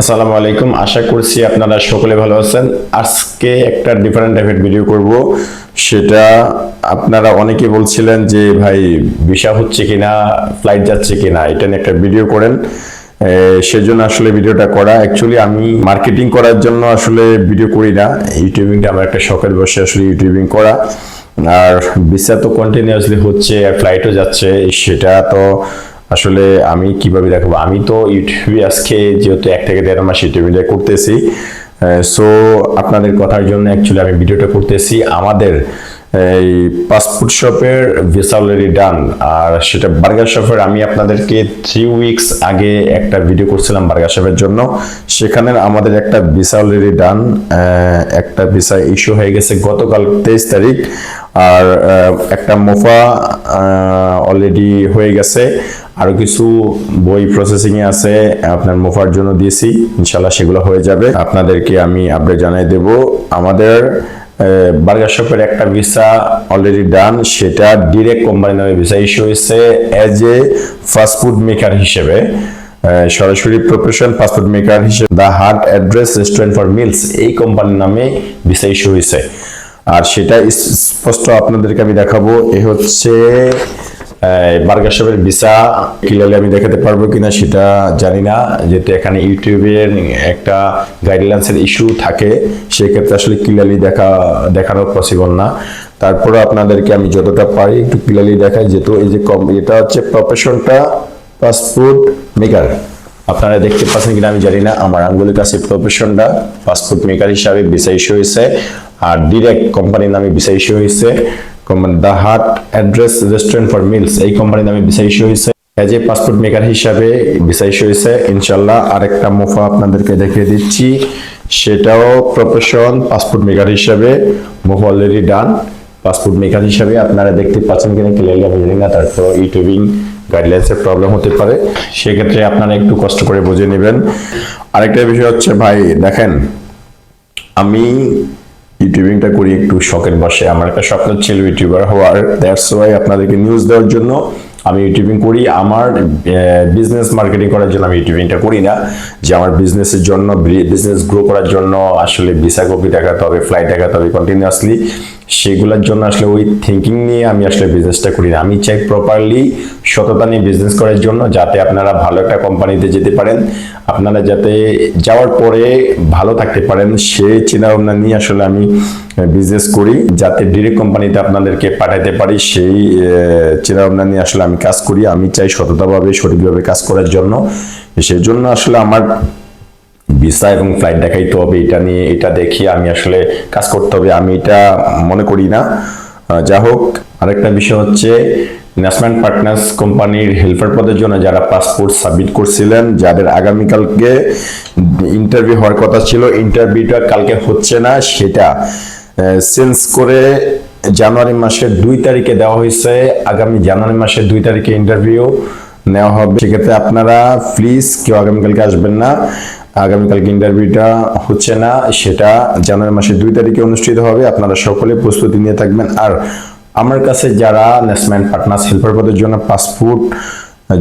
আসসালামু আলাইকুম। আশা করছি আপনারা সকলে ভালো আছেন। আজকে একটা ডিফারেন্ট টাইপের ভিডিও করব। সেটা আপনারা অনেকে বলছিলেন যে, ভাই, ভিসা হচ্ছে কিনা ফ্লাইট যাচ্ছে কিনা? এটা নিয়ে একটা ভিডিও করেন। সেজন্য আসলে ভিডিওটা করা। অ্যাকচুয়ালি আমি মার্কেটিং করার জন্য আসলে ভিডিও করি না। ইউটিউবিংটা আমার একটা শখের বসে আসলে ইউটিউবিং করা। আর ভিসা তো কন্টিনিউয়াসলি হচ্ছে আর ফ্লাইটও যাচ্ছে। সেটা তো আসলে আমি কীভাবে দেখাবো? আমি তো ইউটিউবে আজকে যেহেতু এক থেকে দেড় মাস ইউটিউবে করতেছি সো আপনাদের কথার জন্য অ্যাকচুয়ালি আমি ভিডিওটা করতেছি আমাদের, এই পাসপোর্ট শপের ভিসা অলরেডি ডান আর সেটা বার্গার শপের আমি আপনাদেরকে থ্রি উইকস আগে একটা ভিডিও করছিলাম বার্গার শপের জন্য। সেখানে আমাদের একটা ভিসা অলরেডি ডান একটা ভিসা ইস্যু হয়ে গেছে গতকাল তেইশ তারিখ। আর একটা মোফা অলরেডি হয়ে গেছে। আরও কিছু বই প্রসেসিং এ আছে, আপনার মোফার জন্য দিয়েছি। ইনশাল্লাহ সেগুলো হয়ে যাবে। আপনাদেরকে আমি আপডেট জানাই দেব। আমাদের বার্গার শপের একটা ভিসা অলরেডি ডান সেটা ডিরেক্ট কোম্পানি নামে ভিসা ইস্যু হয়েছে as a fast food maker হিসেবে। সরাসরি প্রফেশন পাসপোর্ট মেকার হিসেবে। The heart address restaurant for meals এই কোম্পানির নামে ভিসা ইস্যু হয়েছে। আর সেটা স্পষ্ট আপনাদেরকে আমি দেখাবো। এ হচ্ছে বার্গার শপের ভিসা। ক্লিয়ারলি আমি দেখাতে পারব কিনা সেটা জানি না। যেহেতু এখানে ইউটিউবের একটা গাইডলাইন্সের ইস্যু থাকে, সেক্ষেত্রে আসলে ক্লিয়ারলি দেখা, দেখানো পসিবল না। তারপরে আপনাদেরকে আমি যতটা পারি একটু ক্লিয়ারলি দেখাই, যেহেতু এই যে কম এটা হচ্ছে প্রফেশনটা পাসপোর্ট মেকার আপনারা দেখতে পাচ্ছেন কিনা আমি জানি না, আমার আঙ্গুলের কাছে প্রফেশনটা পাসপোর্ট মেকার হিসাবে ভিসা ইস্যু হয়েছে। আর ডিরেক্ট কোম্পানির নামে ভিসা ইস্যু হয়েছে। Company the heart address restaurant for meals এই কোম্পানির নামে ভিসা ইস্যু হয়েছে। এজ এ পাসপোর্ট মেকার হিসাবে ভিসা ইস্যু হয়েছে। ইনশাল্লাহ আরেকটা মুফা আপনাদেরকে দেখিয়ে দিচ্ছি। সেটাও প্রফেশন পাসপোর্ট মেকার হিসাবে। মুফা অলরেডি ডান পাসপোর্ট মেকার হিসাবে আপনারা দেখতে পাচ্ছেন কিনা ক্লিয়ারলি আমি জানি না। তারপর ইউটিউবিং গাইডলাইন্সের প্রবলেম হতে পারে। সেক্ষেত্রে আপনারা একটু কষ্ট করে বুঝে নেবেন। আরেকটা বিষয় হচ্ছে ভাই, দেখেন, আমি ইউটিউবিংটা করি একটু শখের বসে আমার একটা স্বপ্ন ছিল ইউটিউবার হওয়ার। দ্যাটস ওয়াই আপনাদেরকে নিউজ দেওয়ার জন্য আমি ইউটিউবিং করি। আমার বিজনেস মার্কেটিং করার জন্য আমি ইউটিউবিংটা করি না। যে আমার বিজনেসের জন্য বিজনেস গ্রো করার জন্য আসলে ভিসা কপি দেখাতে হবে ফ্লাইট দেখাতে হবে কন্টিনিউয়াসলি সেগুলোর জন্য আসলে ওই থিঙ্কিং নিয়ে আমি আসলে বিজনেসটা করি না। আমি চাই প্রপারলি সততা নিয়ে বিজনেস করার জন্য যাতে আপনারা ভালো একটা কোম্পানিতে যেতে পারেন। আপনারা যাতে যাওয়ার পরে ভালো থাকতে পারেন, সে চিন্তা ভাবনা নিয়ে আসলে আমি বিজনেস করি। যাতে ডিরেক্ট কোম্পানিতে আপনাদেরকে পাঠাতে পারি, সেই চিন্তা ভাবনা নিয়ে আসলে আমি কাজ করি। আমি চাই সততাভাবে, সঠিকভাবে কাজ করার জন্য। সেই জন্য আসলে আমার ভিসা এবং ফ্লাইট দেখাইতে হবে, এটা নিয়ে এটা দেখিয়ে আমি আসলে কাজ করতে হবে। আমি এটা মনে করি না। যা হোক, আরেকটা বিষয় হচ্ছে ন্যাশনাল পার্টনার্স কোম্পানির হেল্পার পদের জন্য যারা পাসপোর্ট সাবমিট করছিলেন, যাদের আগামীকালকে ইন্টারভিউ হওয়ার কথা ছিল ইন্টারভিউটা কালকে হচ্ছে না, সেটা চেঞ্জ করে জানুয়ারি মাসের দুই তারিখে দেওয়া হয়েছে। আগামী জানুয়ারি মাসের দুই তারিখে ইন্টারভিউ নেওয়া হবে। সেক্ষেত্রে আপনারা প্লিজ কেউ আগামীকালকে আসবেন না। আগামীকালকে ইন্টারভিউটা হচ্ছে না, সেটা জানুয়ারি মাসের দুই তারিখে অনুষ্ঠিত হবে। আপনারা সকলে প্রস্তুতি নিয়ে থাকবেন। আর আমার কাছে যারা ন্যাশনাল পার্টনার্স হেল্পার পদের জন্য পাসপোর্ট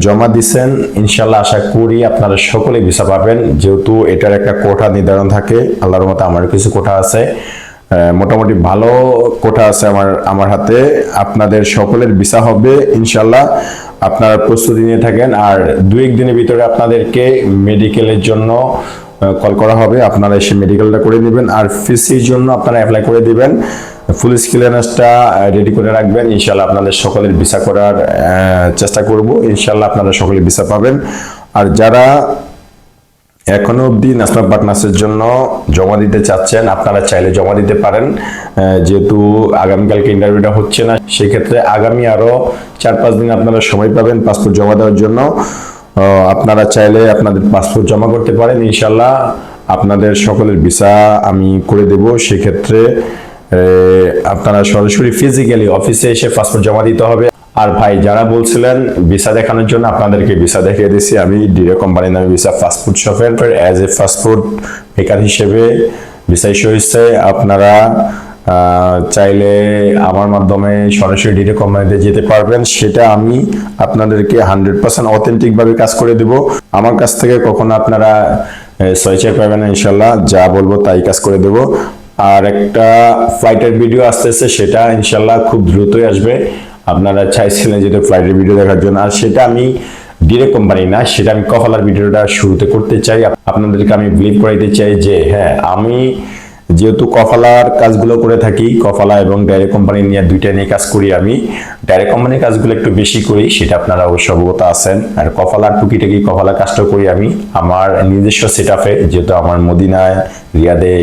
জমা দিচ্ছেন ইনশাল্লাহ আশা করি আপনারা সকলে ভিসা পাবেন। যেহেতু এটার একটা কোঠা নির্ধারণ থাকে, আল্লাহর মতো আমার কিছু কোঠা আছে। মোটামুটি ভালো কোঠা আছে আমার আমার হাতে। আপনাদের সকলের ভিসা হবে, ইনশাল্লাহ। আপনারা প্রস্তুতি নিয়ে থাকেন। আর দু এক দিনের ভিতরে আপনাদেরকে মেডিকেলের জন্য কল করা হবে। আপনারা এসে মেডিকেলটা করে নেবেন। আর ফিসির জন্য আপনারা অ্যাপ্লাই করে দিবেন। ফুল ক্লিয়ারেন্সটা রেডি করে রাখবেন। ইনশাল্লাহ আপনাদের সকলের ভিসা করার চেষ্টা করব। ইনশাল্লাহ আপনারা সকলে ভিসা পাবেন। আর যারা এখনও অবধি ন্যাশনাল পার্টনার্সের জন্য জমা দিতে চাচ্ছেন। আপনারা চাইলে জমা দিতে পারেন। যেহেতু আগামীকালকে ইন্টারভিউটা হচ্ছে না, সেক্ষেত্রে আগামী আরও চার পাঁচ দিন আপনারা সময় পাবেন পাসপোর্ট জমা দেওয়ার জন্য। আপনারা চাইলে আপনাদের পাসপোর্ট জমা করতে পারেন ইনশাল্লাহ আপনাদের সকলের ভিসা আমি করে দেব। সেক্ষেত্রে আপনারা সরাসরি ফিজিক্যালি অফিসে এসে পাসপোর্ট জমা দিতে হবে। আর ভাই, যারা বলছিলেন ভিসা দেখানোর জন্য আপনাদেরকে ভিসা দেখিয়ে দিছি আমি ডিরে কোম্পানির নামে ভিসা ফাস্টফুড শপের as a fast food maker হিসেবে ভিসা ইস্যু হয়েছে। আপনারা চাইলে আমার মাধ্যমে সরাসরি ডিরেক্ট কোম্পানিতে যেতে পারবেন, সেটা আমি আপনাদেরকে হান্ড্রেড পার্সেন্ট অথেন্টিকভাবে কাজ করে দেব। আমার কাছ থেকে কখনো আপনারা ছয় চার পাবেন ইনশাল্লাহ যা বলব তাই কাজ করে দেব। আর একটা ফ্লাইটের ভিডিও আসতেছে, সেটা ইনশাল্লাহ খুব দ্রুতই আসবে। আপনারা চাইছিলেন যেটা ফ্লাইটের ভিডিও দেখার জন্য, আর সেটা আমি ডিরেক্ট কোম্পানি না, সেটা আমি কফলার ভিডিওটা শুরুতে করতে চাই। আপনাদেরকে আমি বিলিভ করাইতে চাই যে হ্যাঁ আমি যেহেতু কফালার কাজগুলো করে থাকি, কফালা এবং ডাইরেক্ট কোম্পানি নিয়ে দুইটা নিয়ে কাজ করি আমি ডাইরেক্ট কোম্পানির কাজগুলো একটু বেশি করি, সেটা আপনারা অবশ্য অবগত আছেন। আর কফালার টুকিটাকি কফালা কাজটা করি আমি। আমার নিজস্ব সেট আপে যেহেতু আমার মদিনায়, রিয়াদে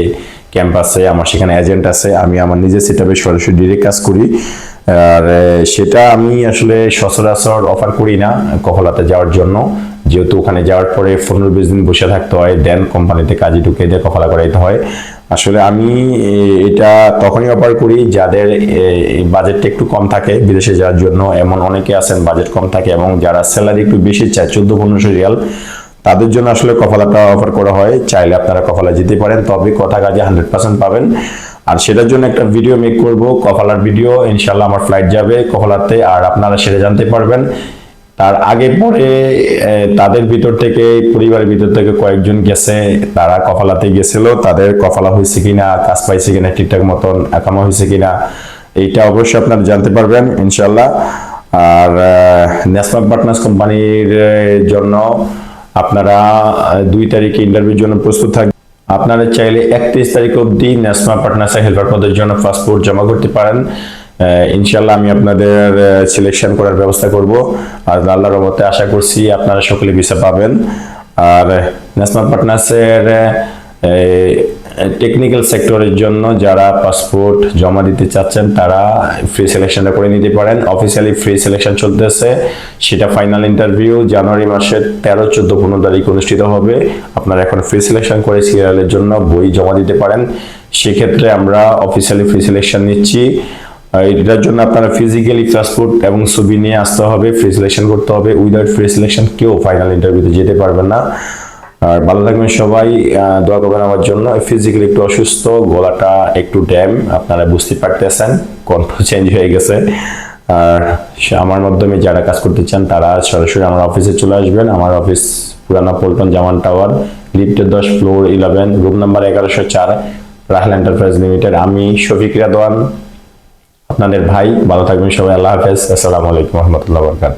ক্যাম্প আছে আমার সেখানে এজেন্ট আছে, আমি আমার নিজের সেট আপে সরাসরি ডিরেক্ট কাজ করি। আর সেটা আমি আসলে সচরাচর অফার করি না কফলাতে যাওয়ার জন্য। যেহেতু ওখানে যাওয়ার পরে পনেরো বিশ দিন বসে থাকতে হয় দেন কোম্পানিতে কাজে ঢুকে দিয়ে কফলা করাইতে হয়। আসলে আমি এটা তখনই অফার করি যাদের বাজেটটা একটু কম থাকে বিদেশে যাওয়ার জন্য। এমন অনেকে আছেন বাজেট কম থাকে এবং যারা স্যালারি একটু বেশি চায়, চোদ্দ পনেরোশো রিয়াল। তাদের জন্য আসলে কফলাটা অফার করা হয়। চাইলে আপনারা কফলা যেতে পারেন, তবে কথা কাজে হান্ড্রেড পার্সেন্ট পাবেন। আর সেটার জন্য একটা ভিডিও মেক করব কফলার ভিডিও ইনশাল্লাহ আমার ফ্লাইট যাবে কফলাতে আর আপনারা সেটা জানতে পারবেন। তার আগে পরে তাদের ভিতর থেকে, পরিবারের ভিতর থেকে কয়েকজন গেছে, তারা কফলাতে গেছিল, তাদের কফলা হয়েছে কিনা, কাজ পাইছে কিনা ঠিকঠাক মতন একামা হয়েছে কিনা, এইটা অবশ্যই আপনারা জানতে পারবেন ইনশাল্লাহ আর ন্যাশনাল পার্টনার্স কোম্পানির জন্য আপনারা দুই তারিখে ইন্টারভিউর জন্য প্রস্তুত থাকবেন আপনারা চাইলে একত্রিশ তারিখ অব্দি ন্যাশনাল পার্টনারশিপ হেল্পার পদের জন্য পাসপোর্ট জমা করতে পারেন। ইনশাল্লাহ আমি আপনাদের সিলেকশন করার ব্যবস্থা করব। আর আল্লাহর রহমতে আশা করছি আপনারা সকলে ভিসা পাবেন। আর ন্যাশনাল পার্টনার্সের টেকনিক্যাল সেক্টরের জন্য যারা পাসপোর্ট জমা দিতে চাচ্ছেন, তারা ফ্রি সিলেকশনটা করে নিতে পারেন। অফিসিয়ালি ফ্রি সিলেকশন চলতেছে। সেটা ফাইনাল ইন্টারভিউ জানুয়ারি মাসের তেরো, চোদ্দ, পনেরো তারিখ অনুষ্ঠিত হবে। আপনারা এখন ফ্রি সিলেকশন করে সিরিয়ালের জন্য বই জমা দিতে পারেন। সেক্ষেত্রে আমরা অফিসিয়ালি ফ্রি সিলেকশন নিচ্ছি। এটার জন্য আপনারা ফিজিক্যালি পাসপোর্ট এবং ছবি নিয়ে আসতে হবে। ফ্রি সিলেকশন করতে হবে। উইদাউট ফ্রি সিলেকশন কেউ ফাইনাল ইন্টারভিউতে যেতে পারবেন না। আর ভালো থাকবেন সবাই দোয়া করবেন আমার জন্য। ফিজিক্যালি একটু অসুস্থ, গলাটা একটু ড্যাম, আপনারা বুঝতে পারতেছেন, কণ্ঠ চেঞ্জ হয়ে গেছে। আর আমার মাধ্যমে যারা কাজ করতে চান, তারা সরাসরি আমার অফিসে চলে আসবেন। আমার অফিস পুরানা পল্টন জামান টাওয়ার লিফটের দশ ফ্লোর ইলেভেন রুম নাম্বার এগারোশো চার রাহেল এন্টারপ্রাইজ লিমিটেড আমি শফিক রাদওয়ান, আপনাদের ভাই। ভালো থাকবেন সবাই, আল্লাহ হাফেজ। আসসালামু আলাইকুম, রহমতুল্লাহ বরকাত